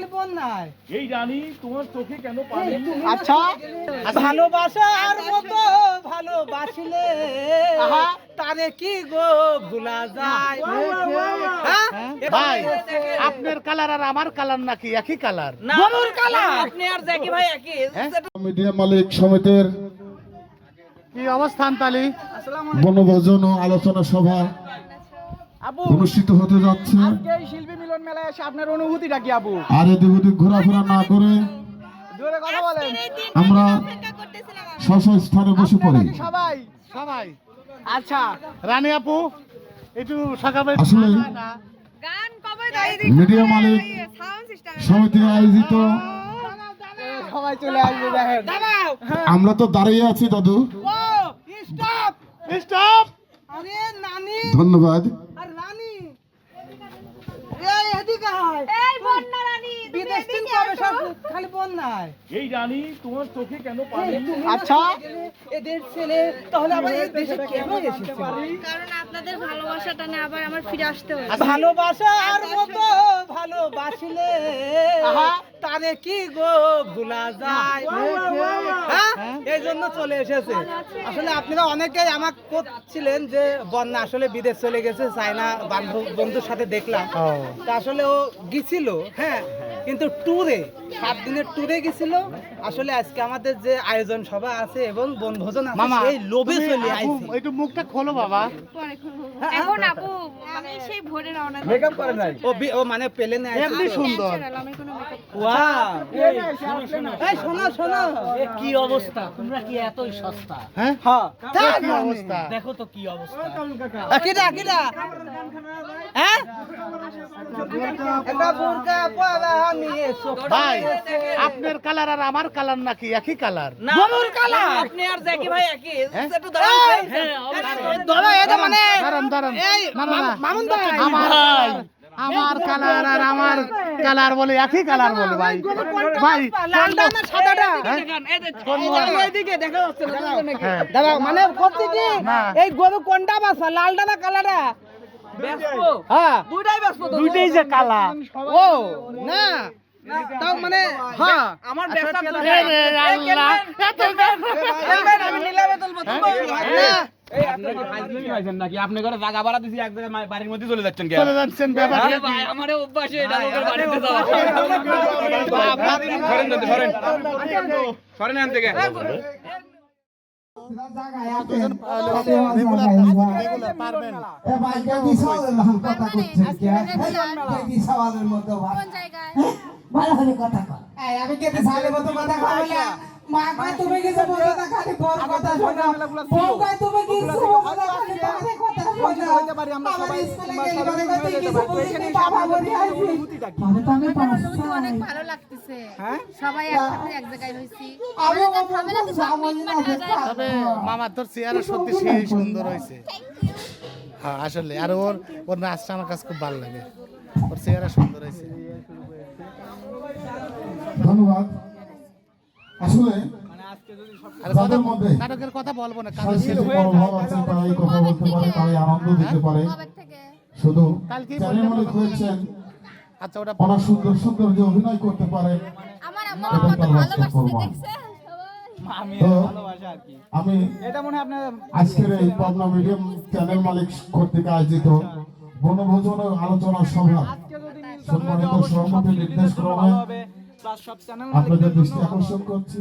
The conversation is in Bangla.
খালি বন্যায় এই রানী তোমার চোখে কেন পানি? আচ্ছা। ভালোবাসার মতো ভালোবাসিলে। তারে কি গো ভুলা যায়? হ্যাঁ? ভাই আপনার কালার আর আমার কালার নাকি একই কালার? গরুর কালার? আপনি আর জ্যাকি ভাই একই। মিডিয়া মালিক সমিতির কি অবস্থান তালি? বনভোজন ও আলোচনা সভা আবু অনুষ্ঠিত হতে যাচ্ছে। আজকে এই শিল্পী মিলন মেলায় এসে আপনার অনুভূতিটা কি আবু আর এদিক ঘোরাফেরা না করে জোরে কথা বলেন। আমরা স্ব স্থানে বসে পড়ি। সবাই? সবাই। আচ্ছা রানী আপু একটু সকালে আসলে গান কবে মিডিয়া মালিক সমিতি আয়োজিত। সবাই চলে আসবে দেখেন। আমরা তো দাঁড়িয়ে আছি দাদু। ও স্টপ স্টপ আরে নানি। ধন্যবাদ আর রানী এই এদিকে আয় এই বন্যা রানী তুমি বিদেশ দিন এদিকে কবে আসো। সব খালি বন্যায়। এই রানী তোমার চোখে কেন পানি? আচ্ছা। এদের ছেলে তাহলে আবার এই দেশে কেন এসেছে? কারণ আপনাদের ভালোবাসাটা না আবার আমার ফিরে আসতে হবে মতো ভালোবাসিলে তারে কি গো ভুলা যায়? হ্যাঁ? এই জন্য চলে এসেছে। আসলে আপনারা অনেকেই আমাকে করছিলেন যে বন্যা আসলে বিদেশ চলে গেছে চায়না বান্ধব বন্ধুর সাথে দেখলাম। তা আসলে ও গেছিল হ্যাঁ? কিন্তু ট্যুরে সাত দিনের ট্যুরে গেছিল। আসলে আজকে আমাদের যে আয়োজন সভা আছে এবং বনভোজন আছে মামা সেই লোভে চলে আইছে। একটু মুখটা খোলো বাবা। এখন আপু আমি সেই ভোরে রওনা মেকআপ করে নাই? ও বি- ও মানে পেলেনে এমনি সুন্দর। Natural, আমি কোনো makeup এই শোনো শোনো কি অবস্থা? তোমরা কি এতই সস্তা? হ্যাঁ? হ্যাঁ কি অবস্থা? দেখো তো কি অবস্থা। হ্যাঁ? একটা বুরকা ভাই। আপনার কালার আর আমার কালার নাকি একই কালার? গরুর কালার। আপনি আর জ্যাকি ভাই একই। হ্যাঁ? একটু দাঁড়ান হ্যাঁ এটা মানে দাঁড়ান দাঁড়ান এই না না না মাম- মামুন ভাই। আমার আমার কালার আর আমার কালার বলে একই কালার বলে ভাই। ভাই লালটা না সাদাটা দেখেন, এই যে এই দেখো, এইদিকে দেখা যাচ্ছে না, দাঁড়াও। হ্যাঁ। দাঁড়াও, মানে কি এই গরু কোনটা বাসা লালটা না ব্যস্ত হ্যাঁ দুইটাই যে কালা ও না তাও মানে হ্যাঁ আমার ব্যবসা আমি নিলামে তুলবো যাওয়া পারবেন। কোন জায়গায়? আমি কেটে সালে মতো কথা কইলা মা তুমি কিছু বুঝো না খালি বড় কথা শোনো। বউ তুমি কিছু বুঝো না খালি বাজে কথা শোনো। আমার স্কুলে গেলে কয় কিছু বুঝিস বাবা বলি আইছি মানে তো আমি আমার অনেক ভালো লাগতেছে। সবাই একসাথে এক জায়গায় হয়েছি আমি ঝামেলা তো সব মিটমাট তবে মামার তোর চেহারা সত্যি সেই সুন্দর হয়েছে। হ্যাঁ আসলে আর ওর ওর নাচটা আমার কাছে খুব ভালো লাগে। ওর চেহারা সুন্দর হয়েছে। ধন্যবাদ। আসলে আর তাদের মধ্যে নাটকের কথা বলব না কারণ সাংস্কৃতিক মনোভাব আছে তারাই কথা বলতে পারে তারাই আনন্দ দিতে পারে। শুধু চ্যানেল। হয়েছেন। আচ্ছা ওটা সুন্দর সুন্দর যে অভিনয় করতে পারে আমি মনে আপনার আজকের এই পাবনা মিডিয়াম চ্যানেল মালিক কর্তৃক আয়োজিত বনভোজন ও আলোচনা সভা। সম্মানিত সভাপতি নির্দেশ ক্রমে সব চ্যানেল আপনাদের দৃষ্টি আকর্ষণ করছি।